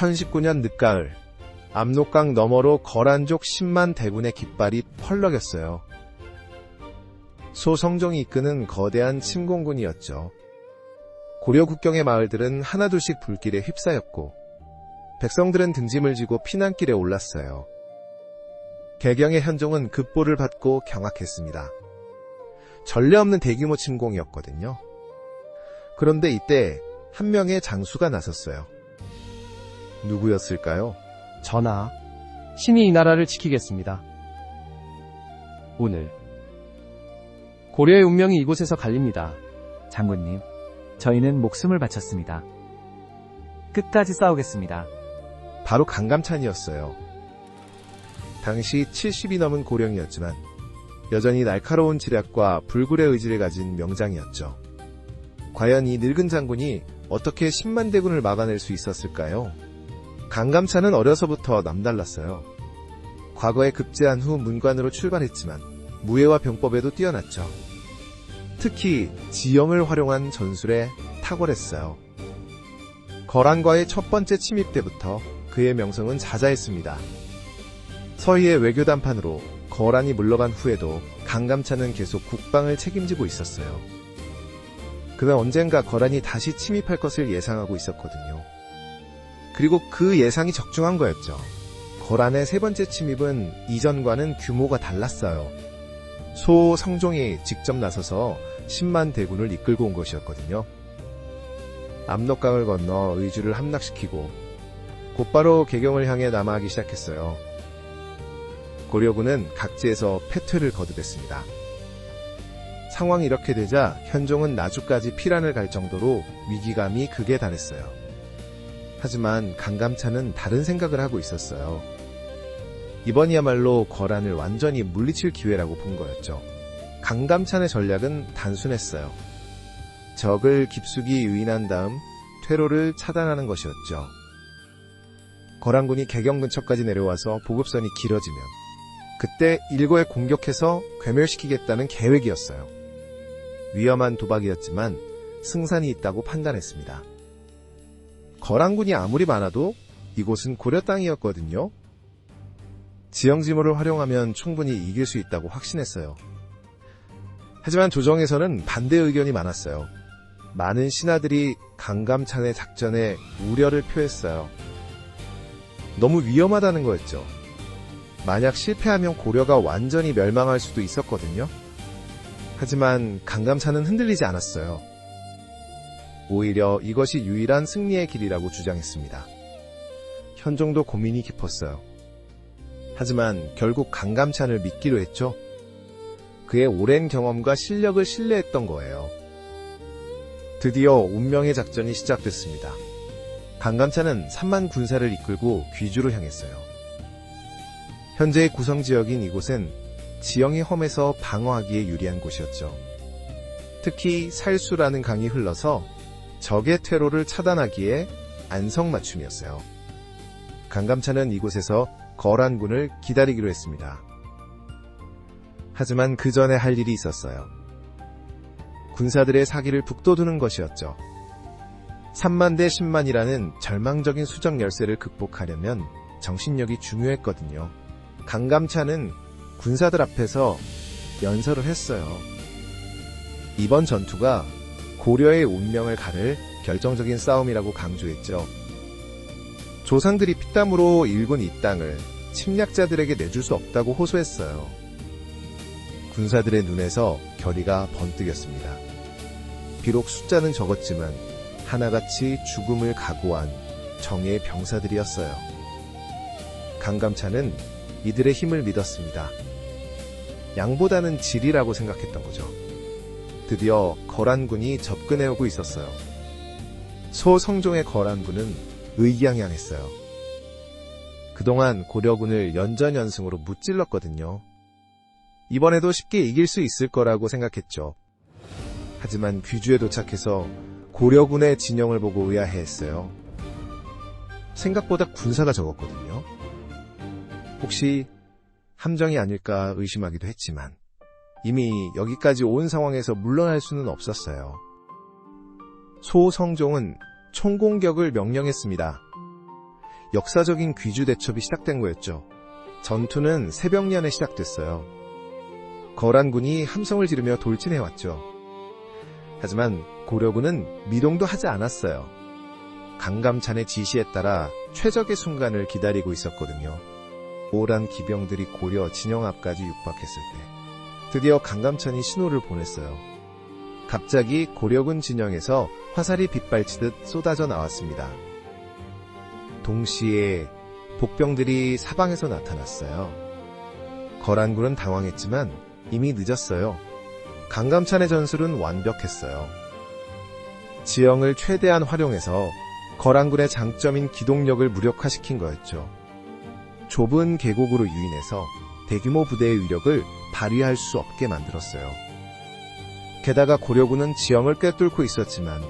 1019년 늦가을 압록강 너머로 거란족 10만 대군의 깃발이 펄럭였어요. 소성종이 이끄는 거대한 침공군이었죠. 고려 국경의 마을들은 하나둘씩 불길에 휩싸였고 백성들은 등짐을 지고 피난길에 올랐어요. 개경의 현종은 급보를 받고 경악했습니다. 전례 없는 대규모 침공이었거든요. 그런데 이때 한 명의 장수가 나섰어요. 누구였을까요? 전하, 신이 이 나라를 지키겠습니다. 오늘 고려의 운명이 이곳에서 갈립니다. 장군님, 저희는 목숨을 바쳤습니다. 끝까지 싸우겠습니다. 바로 강감찬이었어요. 당시 70이 넘은 고령이었지만 여전히 날카로운 지략과 불굴의 의지를 가진 명장이었죠. 과연 이 늙은 장군이 어떻게 10만 대군을 막아낼 수 있었을까요? 강감찬은 어려서부터 남달랐어요. 과거에 급제한 후 문관으로 출발했지만 무예와 병법에도 뛰어났죠. 특히 지형을 활용한 전술에 탁월했어요. 거란과의 첫 번째 침입 때부터 그의 명성은 자자했습니다. 서희의 외교 담판으로 거란이 물러간 후에도 강감찬은 계속 국방을 책임지고 있었어요. 그는 언젠가 거란이 다시 침입할 것을 예상하고 있었거든요. 그리고 그 예상이 적중한 거였죠. 거란의 세 번째 침입은 이전과는 규모가 달랐어요. 소 성종이 직접 나서서 10만 대군을 이끌고 온 것이었거든요. 압록강을 건너 의주를 함락시키고 곧바로 개경을 향해 남하하기 시작했어요. 고려군은 각지에서 패퇴를 거듭했습니다. 상황이 이렇게 되자 현종은 나주까지 피란을 갈 정도로 위기감이 극에 달했어요. 하지만 강감찬은 다른 생각을 하고 있었어요. 이번이야말로 거란을 완전히 물리칠 기회라고 본 거였죠. 강감찬의 전략은 단순했어요. 적을 깊숙이 유인한 다음 퇴로를 차단하는 것이었죠. 거란군이 개경 근처까지 내려와서 보급선이 길어지면 그때 일거에 공격해서 괴멸시키겠다는 계획이었어요. 위험한 도박이었지만 승산이 있다고 판단했습니다. 거란군이 아무리 많아도 이곳은 고려 땅이었거든요. 지형지물을 활용하면 충분히 이길 수 있다고 확신했어요. 하지만 조정에서는 반대 의견이 많았어요. 많은 신하들이 강감찬의 작전에 우려를 표했어요. 너무 위험하다는 거였죠. 만약 실패하면 고려가 완전히 멸망할 수도 있었거든요. 하지만 강감찬은 흔들리지 않았어요. 오히려 이것이 유일한 승리의 길이라고 주장했습니다. 현종도 고민이 깊었어요. 하지만 결국 강감찬을 믿기로 했죠. 그의 오랜 경험과 실력을 신뢰했던 거예요. 드디어 운명의 작전이 시작됐습니다. 강감찬은 3만 군사를 이끌고 귀주로 향했어요. 현재의 구성 지역인 이곳은 지형이 험해서 방어하기에 유리한 곳이었죠. 특히 살수라는 강이 흘러서 적의 퇴로를 차단하기에 안성맞춤이었어요. 강감찬은 이곳에서 거란군을 기다리기로 했습니다. 하지만 그 전에 할 일이 있었어요. 군사들의 사기를 북돋우는 것이었죠. 3만 대 10만이라는 절망적인 수적 열세를 극복하려면 정신력이 중요했거든요. 강감찬은 군사들 앞에서 연설을 했어요. 이번 전투가 고려의 운명을 가를 결정적인 싸움이라고 강조했죠. 조상들이 피땀으로 일군 이 땅을 침략자들에게 내줄 수 없다고 호소했어요. 군사들의 눈에서 결의가 번뜩였습니다. 비록 숫자는 적었지만 하나같이 죽음을 각오한 정의의 병사들이었어요. 강감찬은 이들의 힘을 믿었습니다. 양보다는 질이라고 생각했던 거죠. 드디어 거란군이 접근해오고 있었어요. 소성종의 거란군은 의기양양했어요. 그동안 고려군을 연전연승으로 무찔렀거든요. 이번에도 쉽게 이길 수 있을 거라고 생각했죠. 하지만 귀주에 도착해서 고려군의 진영을 보고 의아해했어요. 생각보다 군사가 적었거든요. 혹시 함정이 아닐까 의심하기도 했지만 이미 여기까지 온 상황에서 물러날 수는 없었어요. 소성종은 총공격을 명령했습니다. 역사적인 귀주 대첩이 시작된 거였죠. 전투는 새벽년에 시작됐어요. 거란군이 함성을 지르며 돌진해왔죠. 하지만 고려군은 미동도 하지 않았어요. 강감찬의 지시에 따라 최적의 순간을 기다리고 있었거든요. 오란 기병들이 고려 진영 앞까지 육박했을 때 드디어 강감찬이 신호를 보냈어요. 갑자기 고려군 진영에서 화살이 빗발치듯 쏟아져 나왔습니다. 동시에 복병들이 사방에서 나타났어요. 거란군은 당황했지만 이미 늦었어요. 강감찬의 전술은 완벽했어요. 지형을 최대한 활용해서 거란군의 장점인 기동력을 무력화시킨 거였죠. 좁은 계곡으로 유인해서 대규모 부대의 위력을 발휘할 수 없게 만들었어요. 게다가 고려군은 지형을 꿰뚫고 있었지만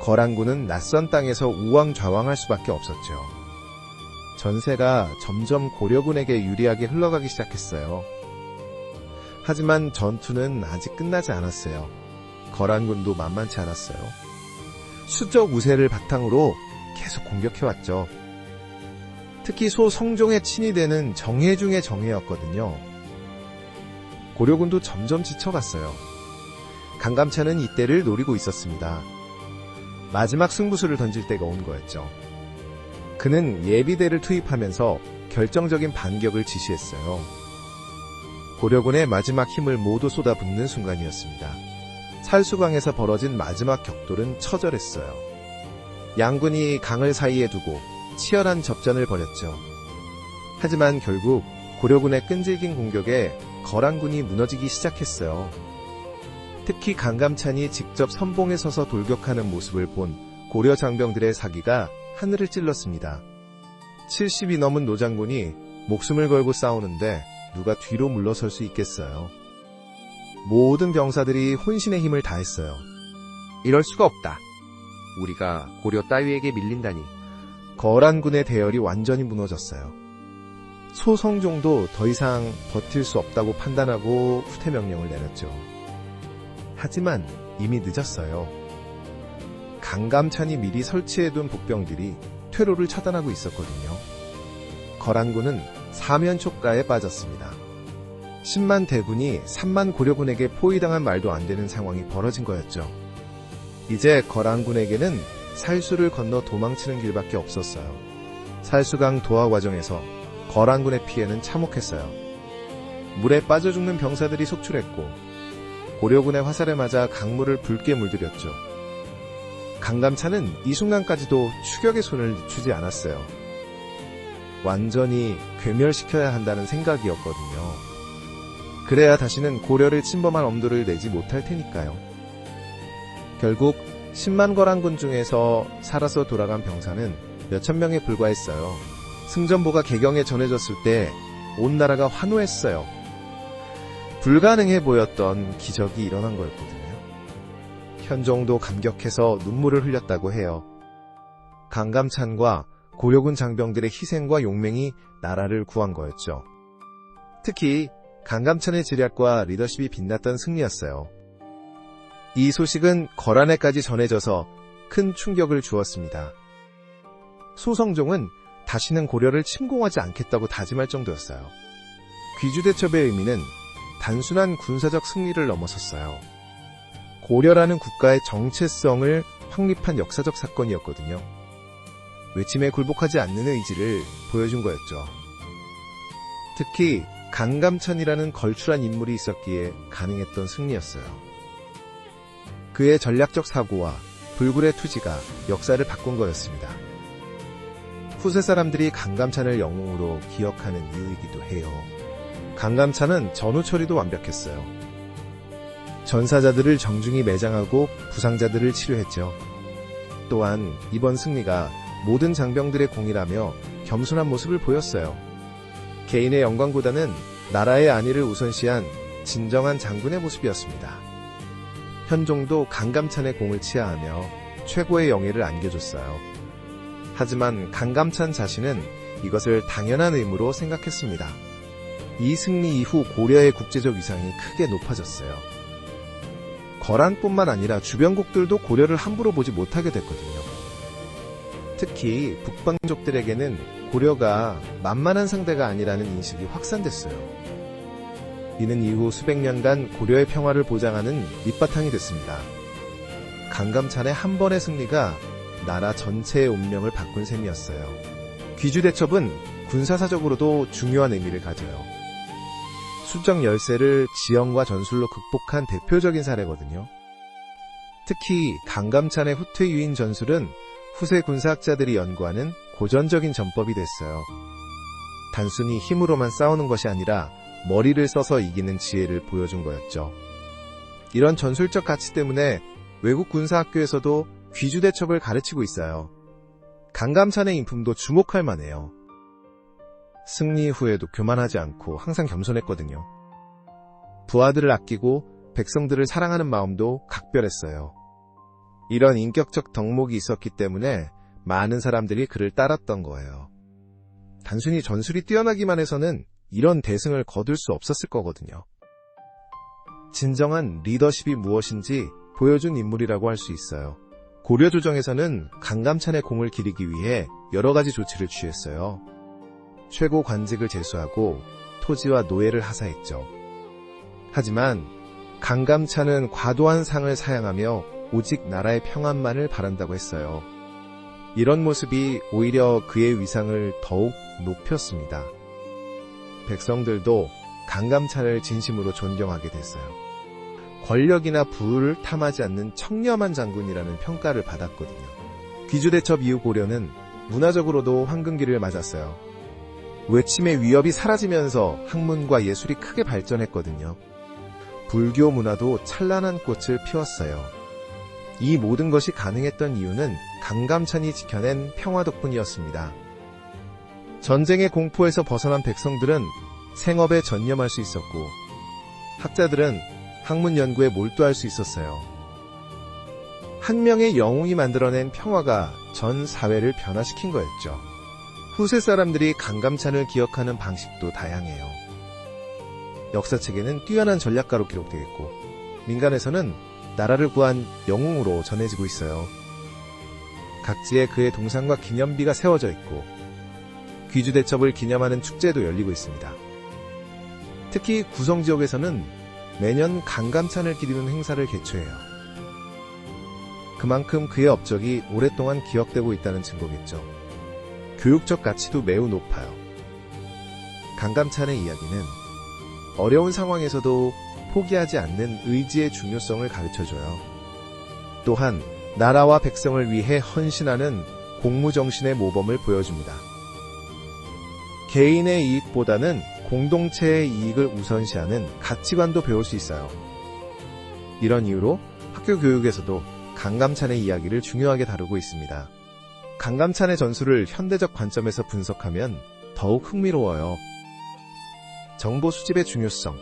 거란군은 낯선 땅에서 우왕좌왕할 수밖에 없었죠. 전세가 점점 고려군에게 유리하게 흘러가기 시작했어요. 하지만 전투는 아직 끝나지 않았어요. 거란군도 만만치 않았어요. 수적 우세를 바탕으로 계속 공격해왔죠. 특히 소 성종의 친이 되는 정예 중의 정예였거든요. 고려군도 점점 지쳐갔어요. 강감찬은 이때를 노리고 있었습니다. 마지막 승부수를 던질 때가 온 거였죠. 그는 예비대를 투입하면서 결정적인 반격을 지시했어요. 고려군의 마지막 힘을 모두 쏟아붓는 순간이었습니다. 살수강에서 벌어진 마지막 격돌은 처절했어요. 양군이 강을 사이에 두고 치열한 접전을 벌였죠. 하지만 결국 고려군의 끈질긴 공격에 거란군이 무너지기 시작했어요. 특히 강감찬이 직접 선봉에 서서 돌격하는 모습을 본 고려 장병들의 사기가 하늘을 찔렀습니다. 70이 넘은 노장군이 목숨을 걸고 싸우는데 누가 뒤로 물러설 수 있겠어요. 모든 병사들이 혼신의 힘을 다했어요. 이럴 수가 없다. 우리가 고려 따위에게 밀린다니. 거란군의 대열이 완전히 무너졌어요. 소성종도 더 이상 버틸 수 없다고 판단하고 후퇴 명령을 내렸죠. 하지만 이미 늦었어요. 강감찬이 미리 설치해둔 복병들이 퇴로를 차단하고 있었거든요. 거란군은 사면초가에 빠졌습니다. 10만 대군이 3만 고려군에게 포위당한 말도 안 되는 상황이 벌어진 거였죠. 이제 거란군에게는 살수를 건너 도망치는 길밖에 없었어요. 살수강 도하 과정에서 거란군의 피해는 참혹했어요. 물에 빠져 죽는 병사들이 속출했고 고려군의 화살에 맞아 강물을 붉게 물들였죠. 강감찬은 이 순간까지도 추격의 손을 늦추지 않았어요. 완전히 괴멸시켜야 한다는 생각이었거든요. 그래야 다시는 고려를 침범한 엄두를 내지 못할 테니까요. 결국 10만 거란군 중에서 살아서 돌아간 병사는 몇천 명에 불과했어요. 승전보가 개경에 전해졌을 때 온 나라가 환호했어요. 불가능해 보였던 기적이 일어난 거였거든요. 현종도 감격해서 눈물을 흘렸다고 해요. 강감찬과 고려군 장병들의 희생과 용맹이 나라를 구한 거였죠. 특히 강감찬의 지략과 리더십이 빛났던 승리였어요. 이 소식은 거란에까지 전해져서 큰 충격을 주었습니다. 소성종은 다시는 고려를 침공하지 않겠다고 다짐할 정도였어요. 귀주대첩의 의미는 단순한 군사적 승리를 넘어섰어요. 고려라는 국가의 정체성을 확립한 역사적 사건이었거든요. 외침에 굴복하지 않는 의지를 보여준 거였죠. 특히 강감찬이라는 걸출한 인물이 있었기에 가능했던 승리였어요. 그의 전략적 사고와 불굴의 투지가 역사를 바꾼 거였습니다. 후세 사람들이 강감찬을 영웅으로 기억하는 이유이기도 해요. 강감찬은 전후 처리도 완벽했어요. 전사자들을 정중히 매장하고 부상자들을 치료했죠. 또한 이번 승리가 모든 장병들의 공이라며 겸손한 모습을 보였어요. 개인의 영광보다는 나라의 안위를 우선시한 진정한 장군의 모습이었습니다. 현종도 강감찬의 공을 치하하며 최고의 영예를 안겨줬어요. 하지만 강감찬 자신은 이것을 당연한 의무로 생각했습니다. 이 승리 이후 고려의 국제적 위상이 크게 높아졌어요. 거란뿐만 아니라 주변국들도 고려를 함부로 보지 못하게 됐거든요. 특히 북방족들에게는 고려가 만만한 상대가 아니라는 인식이 확산됐어요. 이는 이후 수백 년간 고려의 평화를 보장하는 밑바탕이 됐습니다. 강감찬의 한 번의 승리가 나라 전체의 운명을 바꾼 셈이었어요. 귀주대첩은 군사사적으로도 중요한 의미를 가져요. 수정 열세를 지형과 전술로 극복한 대표적인 사례거든요. 특히 강감찬의 후퇴 유인 전술은 후세 군사학자들이 연구하는 고전적인 전법이 됐어요. 단순히 힘으로만 싸우는 것이 아니라 머리를 써서 이기는 지혜를 보여준 거였죠. 이런 전술적 가치 때문에 외국 군사학교에서도 귀주대첩을 가르치고 있어요. 강감찬의 인품도 주목할 만해요. 승리 후에도 교만하지 않고 항상 겸손했거든요. 부하들을 아끼고 백성들을 사랑하는 마음도 각별했어요. 이런 인격적 덕목이 있었기 때문에 많은 사람들이 그를 따랐던 거예요. 단순히 전술이 뛰어나기만 해서는 이런 대승을 거둘 수 없었을 거거든요. 진정한 리더십이 무엇인지 보여준 인물이라고 할 수 있어요. 고려 조정에서는 강감찬의 공을 기리기 위해 여러 가지 조치를 취했어요. 최고 관직을 제수하고 토지와 노예를 하사했죠. 하지만 강감찬은 과도한 상을 사양하며 오직 나라의 평안만을 바란다고 했어요. 이런 모습이 오히려 그의 위상을 더욱 높였습니다. 백성들도 강감찬을 진심으로 존경하게 됐어요. 권력이나 부를 탐하지 않는 청렴한 장군이라는 평가를 받았거든요. 귀주대첩 이후 고려는 문화적으로도 황금기를 맞았어요. 외침의 위협이 사라지면서 학문과 예술이 크게 발전했거든요. 불교 문화도 찬란한 꽃을 피웠어요. 이 모든 것이 가능했던 이유는 강감찬이 지켜낸 평화 덕분이었습니다. 전쟁의 공포에서 벗어난 백성들은 생업에 전념할 수 있었고, 학자들은 학문 연구에 몰두할 수 있었어요. 한 명의 영웅이 만들어낸 평화가 전 사회를 변화시킨 거였죠. 후세 사람들이 강감찬을 기억하는 방식도 다양해요. 역사책에는 뛰어난 전략가로 기록되어 있고, 민간에서는 나라를 구한 영웅으로 전해지고 있어요. 각지에 그의 동상과 기념비가 세워져 있고, 귀주대첩을 기념하는 축제도 열리고 있습니다. 특히 구성 지역에서는 매년 강감찬을 기리는 행사를 개최해요. 그만큼 그의 업적이 오랫동안 기억되고 있다는 증거겠죠. 교육적 가치도 매우 높아요. 강감찬의 이야기는 어려운 상황에서도 포기하지 않는 의지의 중요성을 가르쳐줘요. 또한 나라와 백성을 위해 헌신하는 공무정신의 모범을 보여줍니다. 개인의 이익보다는 공동체의 이익을 우선시하는 가치관도 배울 수 있어요. 이런 이유로 학교 교육에서도 강감찬의 이야기를 중요하게 다루고 있습니다. 강감찬의 전술을 현대적 관점에서 분석하면 더욱 흥미로워요. 정보 수집의 중요성,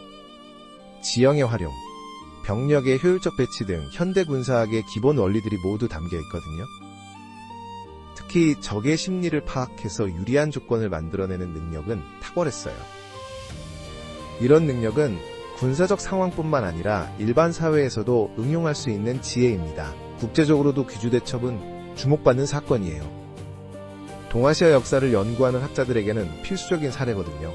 지형의 활용, 병력의 효율적 배치 등 현대 군사학의 기본 원리들이 모두 담겨 있거든요. 특히 적의 심리를 파악해서 유리한 조건을 만들어내는 능력은 탁월했어요. 이런 능력은 군사적 상황뿐만 아니라 일반 사회에서도 응용할 수 있는 지혜입니다. 국제적으로도 귀주대첩은 주목받는 사건이에요. 동아시아 역사를 연구하는 학자들에게는 필수적인 사례거든요.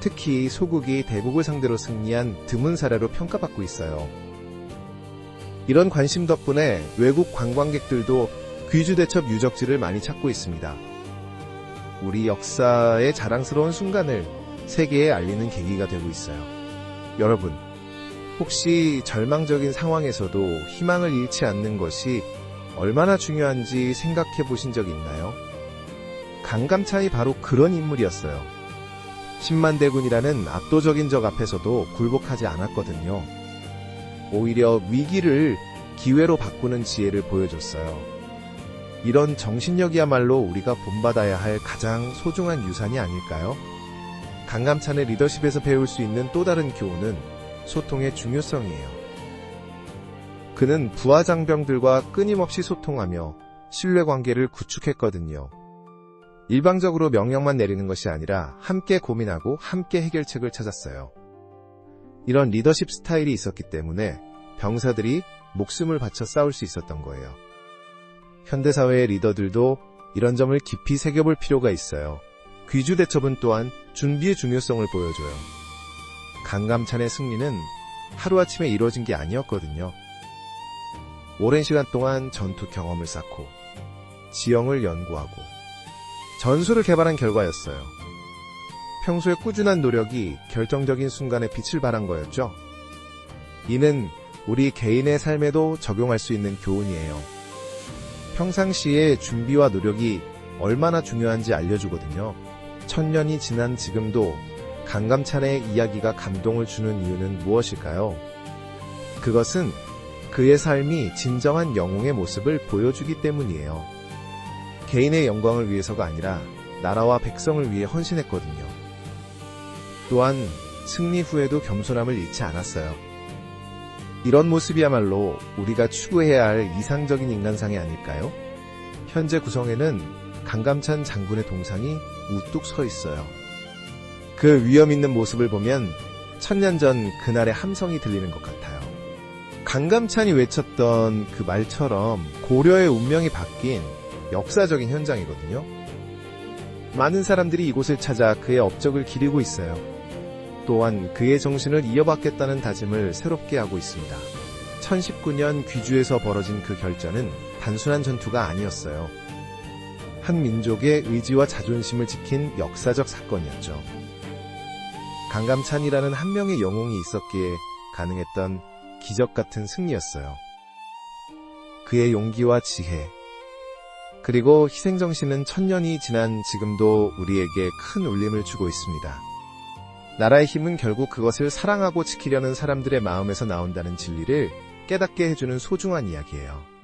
특히 소국이 대국을 상대로 승리한 드문 사례로 평가받고 있어요. 이런 관심 덕분에 외국 관광객들도 귀주대첩 유적지를 많이 찾고 있습니다. 우리 역사의 자랑스러운 순간을 세계에 알리는 계기가 되고 있어요. 여러분, 혹시 절망적인 상황에서도 희망을 잃지 않는 것이 얼마나 중요한지 생각해 보신 적 있나요? 강감찬이 바로 그런 인물이었어요. 10만 대군이라는 압도적인 적 앞에서도 굴복하지 않았거든요. 오히려 위기를 기회로 바꾸는 지혜를 보여줬어요. 이런 정신력이야말로 우리가 본받아야 할 가장 소중한 유산이 아닐까요? 강감찬의 리더십에서 배울 수 있는 또 다른 교훈은 소통의 중요성이에요. 그는 부하 장병들과 끊임없이 소통하며 신뢰관계를 구축했거든요. 일방적으로 명령만 내리는 것이 아니라 함께 고민하고 함께 해결책을 찾았어요. 이런 리더십 스타일이 있었기 때문에 병사들이 목숨을 바쳐 싸울 수 있었던 거예요. 현대사회의 리더들도 이런 점을 깊이 새겨볼 필요가 있어요. 귀주 대첩은 또한 준비의 중요성을 보여줘요. 강감찬의 승리는 하루아침에 이루어진 게 아니었거든요. 오랜 시간 동안 전투 경험을 쌓고 지형을 연구하고 전술을 개발한 결과였어요. 평소의 꾸준한 노력이 결정적인 순간에 빛을 발한 거였죠. 이는 우리 개인의 삶에도 적용할 수 있는 교훈이에요. 평상시에 준비와 노력이 얼마나 중요한지 알려주거든요. 천년이 지난 지금도 강감찬의 이야기가 감동을 주는 이유는 무엇일까요? 그것은 그의 삶이 진정한 영웅의 모습을 보여주기 때문이에요. 개인의 영광을 위해서가 아니라 나라와 백성을 위해 헌신했거든요. 또한 승리 후에도 겸손함을 잃지 않았어요. 이런 모습이야말로 우리가 추구해야 할 이상적인 인간상이 아닐까요? 현재 구성에는 강감찬 장군의 동상이 우뚝 서 있어요. 그 위험 있는 모습을 보면 천년 전 그날의 함성이 들리는 것 같아요. 강감찬이 외쳤던 그 말처럼 고려의 운명이 바뀐 역사적인 현장이거든요. 많은 사람들이 이곳을 찾아 그의 업적을 기리고 있어요. 또한 그의 정신을 이어받겠다는 다짐을 새롭게 하고 있습니다. 1019년 귀주에서 벌어진 그 결전은 단순한 전투가 아니었어요. 한 민족의 의지와 자존심을 지킨 역사적 사건이었죠. 강감찬이라는 한 명의 영웅이 있었기에 가능했던 기적 같은 승리였어요. 그의 용기와 지혜, 그리고 희생정신은 천년이 지난 지금도 우리에게 큰 울림을 주고 있습니다. 나라의 힘은 결국 그것을 사랑하고 지키려는 사람들의 마음에서 나온다는 진리를 깨닫게 해주는 소중한 이야기예요.